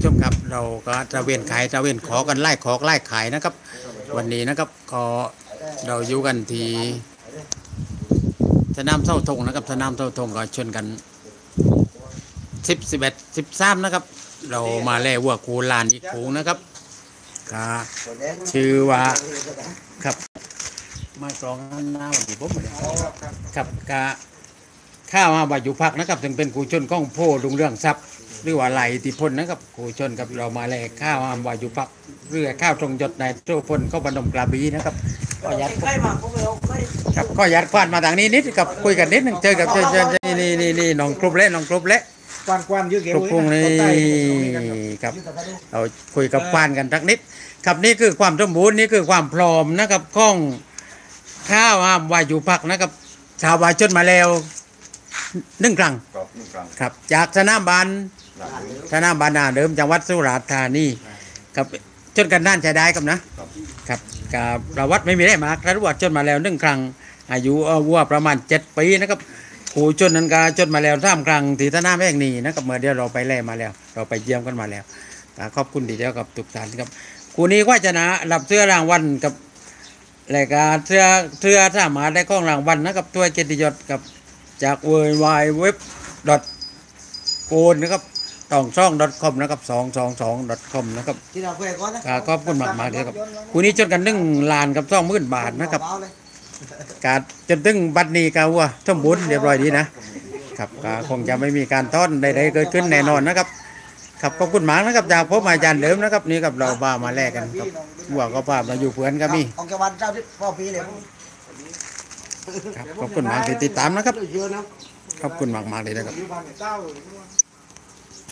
ผู้ชมครับ เราก็ตระเวนขายตระเวนขอกันไล่ขอไล่ขายนะครับ วันนี้นะครับก็เราอยู่กันที่สนามเท่าทงนะครับสนามเท่าทงก็ชนกันสิบสิบเอ็ดสิบสามนะครับ เรามาแล่วัวคูลานอีกคูนะครับก็ชื่อว่าครับม้กรองหน้าวันที่ผมเลยครับกะ ข้าวมาบาอยู่พักนะครับ ถึงเป็นครูชนก้องโพดุงเรื่องทรัพย์หรือว่าไหลอิทธิพลนะครับครูชนกับเรามาแลข้าวมาบาอยู่พักเรือข้าวตรงยศในโจพลเข้าบรรดมกระบีนะครับก็ยัดใกล้มาผมไม่เอาใกล้ครับก็ยัดควานมาทางนี้นิดกับคุยกันนิดหนึงเจอกับเจอเจอนี่นี่นี่น้องกรุ๊ปเละน้องกรุ๊ปเละกว้านกว้านยืดเกี่ยวกรุ๊ปพวงนี้ครับเราคุยกับควานกันสักนิดครับนี่คือความสมบูรณ์นี่คือความพร้อมนะครับข้องข้าวอามวาอยู่พักนะครับ ชาววาชนมาแล้ว หนึ่งครั้งครับนี่กลางครับ จากสนามบานหลังนี้สนามบานนาเดิมจังหวัดสุราษฎร์ธานีครับจนกันด้านชายได้ครับนะครับครับกับประวัติไม่มีได้มากระวัติจนมาแล้วหนึ่งครั้ง อายุเอ่อวัวประมาณเจ็ดปีนะครับผู้จนนั้นก็จนมาแล้วสามครั้งที่สนามแห่งนี้นะครับเมื่อเดียวเราไปแล่มาแล้ว เราไปเยี่ยมกันมาแล้วก็ขอบคุณทีเดียวกับทุกท่านครับคู่นี้ก็ชนะรับเสื้อรางวัลกับรายการเสื้อเสื้อสามารถได้ข้องรางวัลนะครับตัวเกียรติยศกับ จากเวอร์ไวเว็บดอทโกนนะครับตองช่อง .com นะครับสองสองสอง .com นะครับที่เราคุยก่อนนะก็ขอบคุณมากๆเลยครับคู่นี้จนกันหนึ่งล้านกับสองหมื่นบาทนะครับเอาเลยการจนถึงบัดนี้ก็ว่าสมบูรณ์เรียบร้อยดีนะครับก็คงจะไม่มีการต้อนใดๆเกิดขึ้นแน่นอนนะครับครับขอบคุณมากนะครับจากพบอาจารย์เดิมนะครับนี่กับเราพามาแลกกันครับวัวก็พามาอยู่เพื่อนก็มีออกจากวันเจ้าที่พ่อปีเลย ครับขอบคุณมากที่ติดตามนะครับเยอะนะขอบคุณมากๆเลยนะครับ อยู่บ้านเจ้า